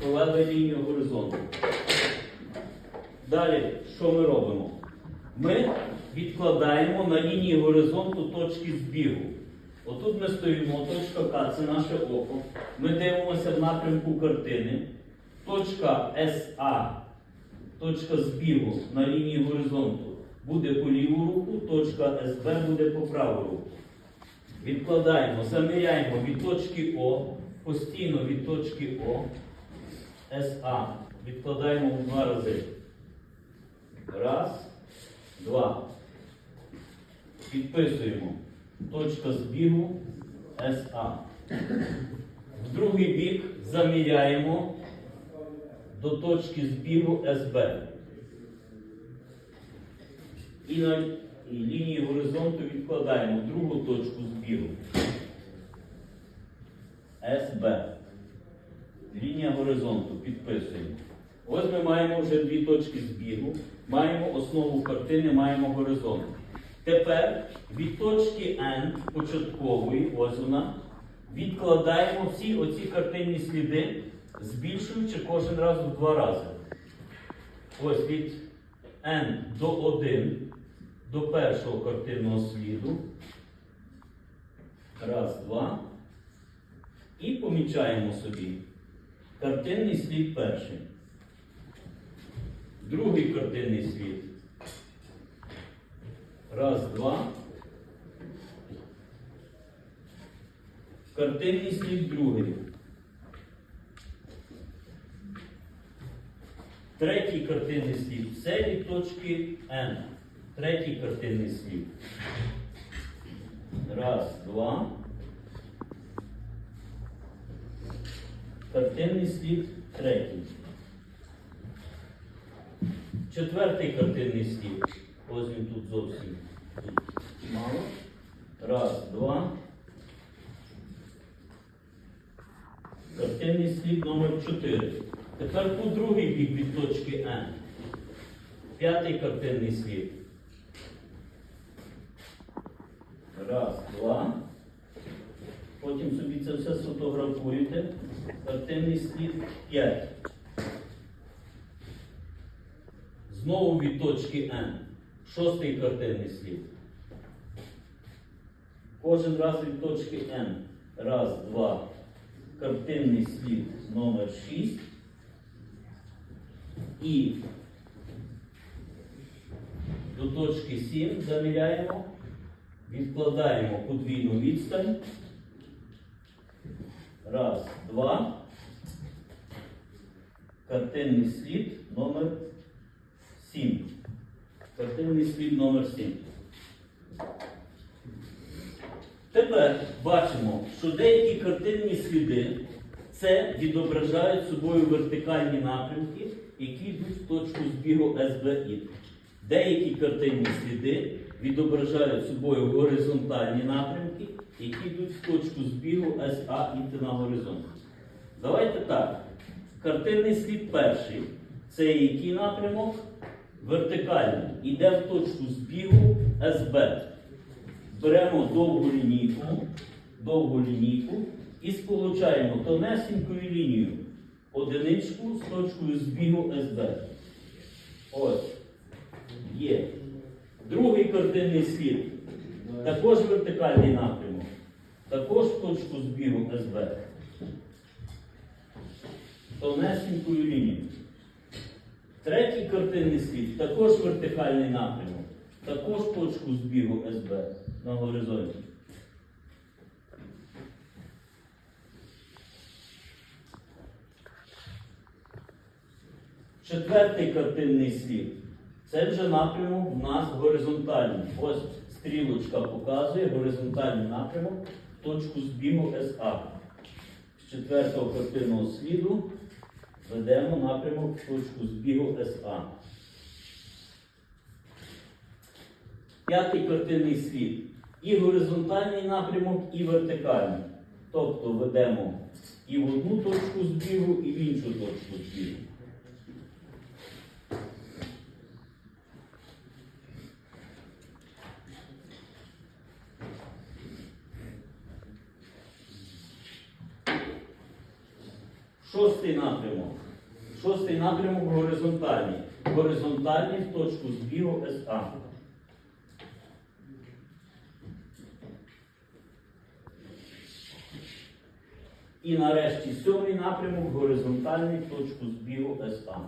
провели лінію горизонту. Далі, що ми робимо? Ми відкладаємо на лінії горизонту точки збігу. Отут ми стоїмо, точка К це наше око. Ми дивимося в напрямку картини. Точка СА, точка збігу на лінії горизонту буде по ліву руку, точка СБ буде по праву руку. Відкладаємо, заміряємо від точки О, постійно від точки О, СА. Відкладаємо в два рази. Раз, два. Підписуємо. Точка збігу СА. В другий бік заміряємо до точки збігу СБ. І на лінії горизонту відкладаємо другу точку збігу. СБ. Лінія горизонту підписуємо. Ось ми маємо вже дві точки збігу, маємо основу картини, маємо горизонт. Тепер від точки N початкової, ось вона, відкладаємо всі оці картинні сліди, збільшуючи кожен раз в два рази. Ось від N до 1 до першого картинного сліду. Раз, два. І помічаємо собі картинний слід перший. Другий картинний слід. Раз, два. Картинний слід другий. Третій картинний слід. Все від точки N. Третій картинний слід. Раз, два. Картинний слід третій. Четвертий картинний слід. Ось він тут зовсім тут мало. Раз, два. Картинний слід номер 4. Тепер по другий бік від точки N. П'ятий картинний слід. Раз, два. Потім собі це все сфотографуєте. Картинний слід 5. Знову від точки N. Шостий картинний слід. Кожен раз від точки N. Раз, два. Картинний слід номер 6. І до точки 7 заміряємо. Відкладаємо подвійну відстань. Раз, два. Картинний слід номер 7. Картинний слід номер 7. Тепер бачимо, що деякі картинні сліди це відображають собою вертикальні напрямки, які йдуть в точку збігу СБІ. Деякі картинні сліди відображають собою горизонтальні напрямки, які йдуть в точку збігу СА і на горизонт. Давайте так. Картинний слід перший. Це який напрямок? Вертикальний. Іде в точку збігу СБ. Беремо довгу лінійку, довгу лінійку і сполучаємо тонесенькою лінією одиничку з точкою збігу СБ. Ось. Є. Другий картинний слід. Також вертикальний напрямок. Також точку збігу СБ. Тонесенькою лінією. Третій картинний слід. Також вертикальний напрямок. Також точку збігу СБ на горизонті. Четвертий картинний слід. Це вже напрямок в нас горизонтальний. Ось стрілочка показує горизонтальний напрямок точку збігу СА. З четвертого картинного сліду ведемо напрямок в точку збігу СА. П'ятий картинний слід. І горизонтальний напрямок, і вертикальний. Тобто ведемо і в одну точку збігу, і в іншу точку збігу. Шостий напрямок. Шостий напрямок горизонтальний. Горизонтальний в точку збігу СА. І нарешті сьомий напрямок горизонтальний в точку збігу СА.